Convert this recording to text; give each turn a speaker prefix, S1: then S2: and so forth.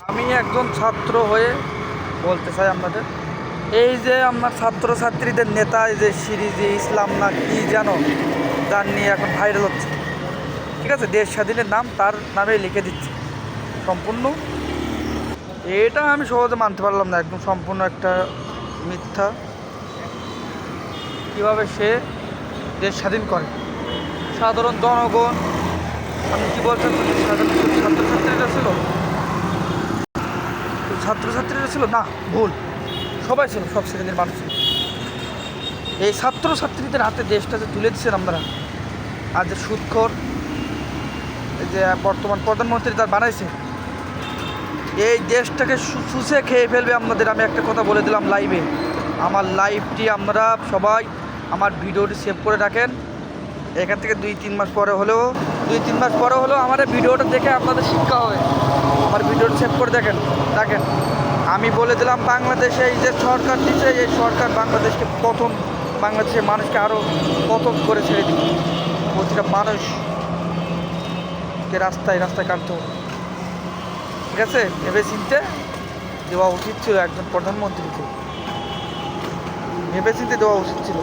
S1: আমি একজন ছাত্র হয়ে বলতে চাই আপনাদের, এই যে আমার ছাত্রছাত্রীদের নেতা যে সিরিজে ইসলাম না কি যেন যার নিয়ে এখন ভাইরাল হচ্ছে। ঠিক আছে, দেশ স্বাধীনের নাম তার নামে লিখে দিচ্ছে। সম্পূর্ণ। এটা আমি সহজে মানতে পারলাম না, একদম সম্পূর্ণ একটা মিথ্যা। কীভাবে সে দেশ স্বাধীন করে? সাধারণ জনগণ আপনি কী বলছেন সাধারণ ছিল ছাত্রছাত্রীরা ছিল? না, ভুল। সবাই ছিল, সব শ্রেণির মানুষ ছিল। এই ছাত্রছাত্রীদের হাতে দেশটা যে তুলে দিচ্ছেন আমরা আর যে সুৎখর যে বর্তমান প্রধানমন্ত্রী তার বানাইছে, এই দেশটাকে শুষে খেয়ে ফেলবে আমাদের আমি একটা কথা বলে দিলাম লাইভে। আমার লাইভটি আমরা সবাই আমার ভিডিওটি সেভ করে রাখেন। এখান থেকে দুই তিন মাস পরে হলেও দুই তিন মাস পরে হলেও আমার ভিডিওটা দেখে আপনাদের শিক্ষা হবে। ভিডিওটা সেভ করে দেখেন দেখেন। আমি বলে দিলাম বাংলাদেশে এই যে সরকার দিচ্ছে এই সরকার বাংলাদেশকে প্রথম, বাংলাদেশের মানুষকে আরও পতন করে ছেড়ে দিই প্রতিটা মানুষকে রাস্তায় রাস্তায় কাটতে ঠিক আছে? ভেবে চিনতে দেওয়া উচিত ছিল একজন প্রধানমন্ত্রীকে। ভেবে চিনতে দেওয়া উচিত ছিল।